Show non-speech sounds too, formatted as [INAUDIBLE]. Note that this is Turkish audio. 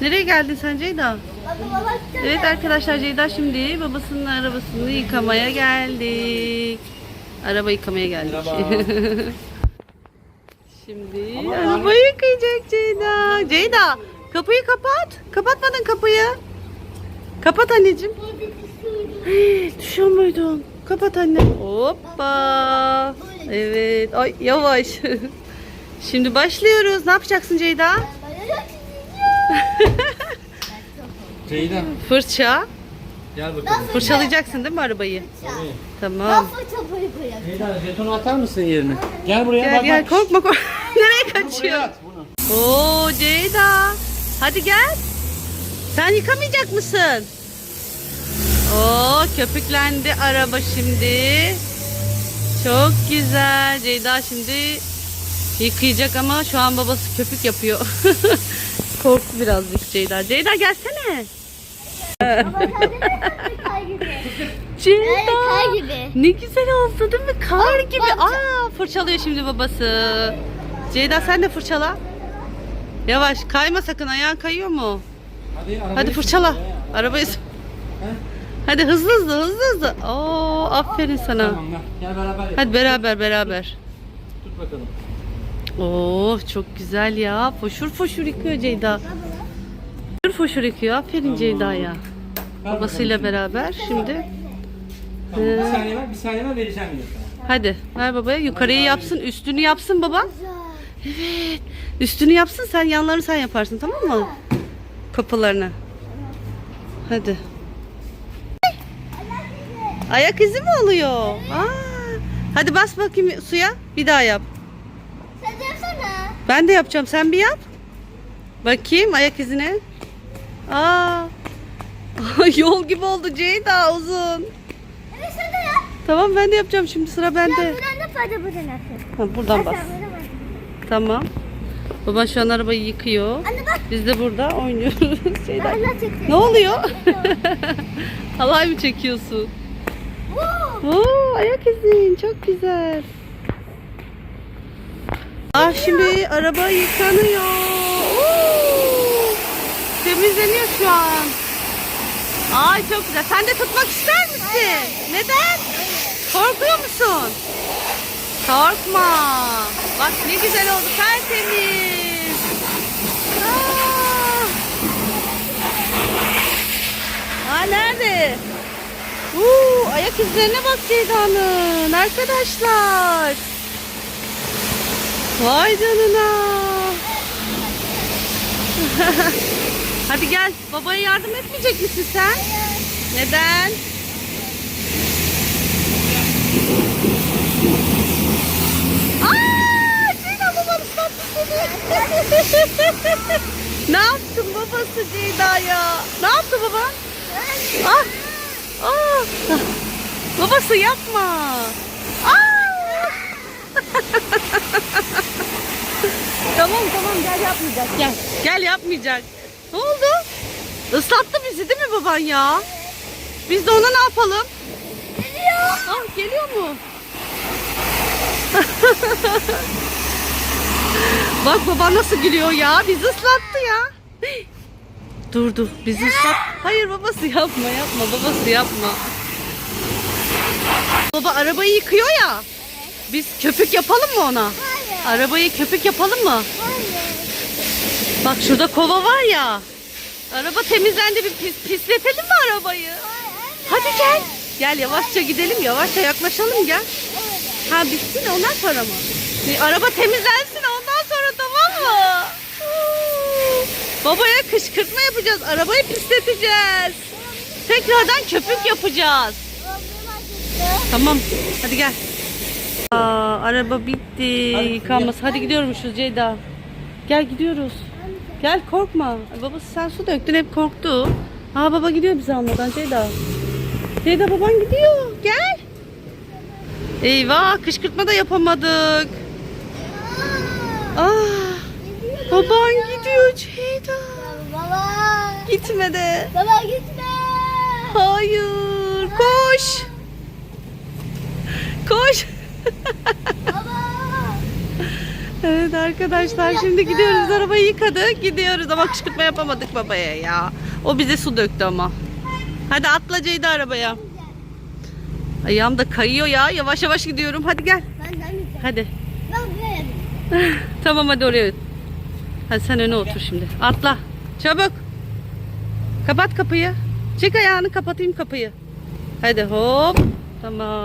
Nereye geldin sen Ceyda? Evet arkadaşlar Ceyda şimdi babasının arabasını yıkamaya geldik. Araba yıkamaya geldik. [LAUGHS] Şimdi arabayı yıkayacak Ceyda. Ceyda kapıyı kapat. Kapatmadın kapıyı. Kapat anneciğim. [GASPS] Düşüyor muydun? Kapat anne. Hoppa. Evet. Ay yavaş. [LAUGHS] Şimdi başlıyoruz. Ne yapacaksın Ceyda? Ceyda Fırça. gel bakalım. Fırçalayacaksın değil mi arabayı? Tabii. Tamam. Nasıl çabayı koyalım? Ceyda jetonu atar mısın yerine? Gel buraya Gel bak gel bak. korkma korkma. [LAUGHS] Nereye Buraya kaçıyor? at bunu. Oo Ceyda. Hadi gel. Sen yıkamayacak mısın? Oo köpüklendi araba şimdi. Çok güzel. Ceyda şimdi yıkayacak ama şu an babası köpük yapıyor. [LAUGHS] Korktu birazcık Ceyda. Ceyda gelsene. Ceyda. Kar gibi. Ne güzel oldu değil mi? Kar gibi. Aa fırçalıyor şimdi babası. Ceyda sen de fırçala. Yavaş kayma sakın ayağın kayıyor mu? Hadi, Hadi fırçala. Arabayı. Hadi hızlı hızlı hızlı hızlı. Oo aferin sana. Tamam gel. Gel beraber yapalım. Hadi beraber beraber. Tut bakalım. Oo çok güzel ya. Foşur foşur yıkıyor Ceyda. Foşur foşur yıkıyor. Aferin Tamam. Ceyda'ya. Babasıyla beraber şimdi. Tamam, bir saniye ver, bir saniye ver vereceğim sana. Hadi ver babaya. Yukarıyı yapsın, üstünü yapsın baba. Evet. Üstünü yapsın sen yanlarını sen yaparsın tamam mı? Kapılarını. Hadi. Ayak izi mi oluyor? Aa. Hadi bas bakayım suya. Bir daha yap. Ben de yapacağım. Sen bir yap. Bakayım ayak izine. Aa. [LAUGHS] Yol gibi oldu Ceyda uzun. Evet sen de yap. Tamam ben de yapacağım şimdi sıra bende. Buradan da fayda buradan. Ha, buradan bas. Tamam. Baban şu an arabayı yıkıyor. Anne bak. Biz de burada oynuyoruz. [LAUGHS] Çekti. Ne oluyor? [LAUGHS] Halay mı çekiyorsun? Oo, ayak izin çok güzel. Ah şimdi araba yıkanıyor. Oo, temizleniyor şu an. Ay çok güzel. Sen de tutmak ister misin? Neden? Korkuyor musun? Korkma. Bak ne güzel oldu tertemiz. Aa. Aa nerede? Uuu ayak izlerine bak Ceyda'nın arkadaşlar. Vay canına. [LAUGHS] Hadi gel babaya yardım etmeyecek misin sen? Neden? Aa, Ceyda baban ıslattı seni. ne yaptın babası Ceyda'ya? Ne yaptı baba? Ah! Ah! Babası yapma. [LAUGHS] Tamam tamam gel yapmayacak. Gel. Gel yapmayacak. Ne oldu? Islattı bizi değil mi baban ya? Biz de ona ne yapalım? Geliyor. Ah geliyor mu? [LAUGHS] Bak baba nasıl gülüyor ya. Bizi ıslattı ya. Dur dur bizi ıslat. Hayır babası yapma yapma babası yapma. Baba arabayı yıkıyor ya. Biz köpük yapalım mı ona? Hayır. Arabayı köpük yapalım mı? Hayır. Bak şurada kova var ya. Araba temizlendi bir pis, pisletelim mi arabayı? Hadi gel. Gel yavaşça gidelim yavaşça yaklaşalım gel. Ha bitsin ondan sonra mı? Bir Araba temizlensin ondan sonra tamam mı? Babaya kışkırtma yapacağız. Arabayı pisleteceğiz. Tekrardan köpük yapacağız. Tamam. Hadi gel. Aa, araba bitti. Yıkanması. Hadi gidiyormuşuz Ceyda. Gel gidiyoruz. Gel korkma. Ay, Babası sen su döktün hep korktu. Ha baba gidiyor bizi almadan Ceyda. Ceyda baban gidiyor. Gel. Eyvah kışkırtma da yapamadık. Ah baban gidiyor Ceyda. Baba. Gitme de. Baba gitme. Hayır. Koş. Evet arkadaşlar şimdi gidiyoruz arabayı yıkadık gidiyoruz ama kışkırtma yapamadık babaya ya. O bize su döktü ama. Hadi atla Ceyda arabaya. Ayağım da kayıyor ya yavaş yavaş gidiyorum hadi gel. Hadi. [LAUGHS] Tamam hadi oraya. Hadi sen öne otur şimdi. Atla. Çabuk. Kapat kapıyı. Çek ayağını kapatayım kapıyı. Hadi hop. Tamam.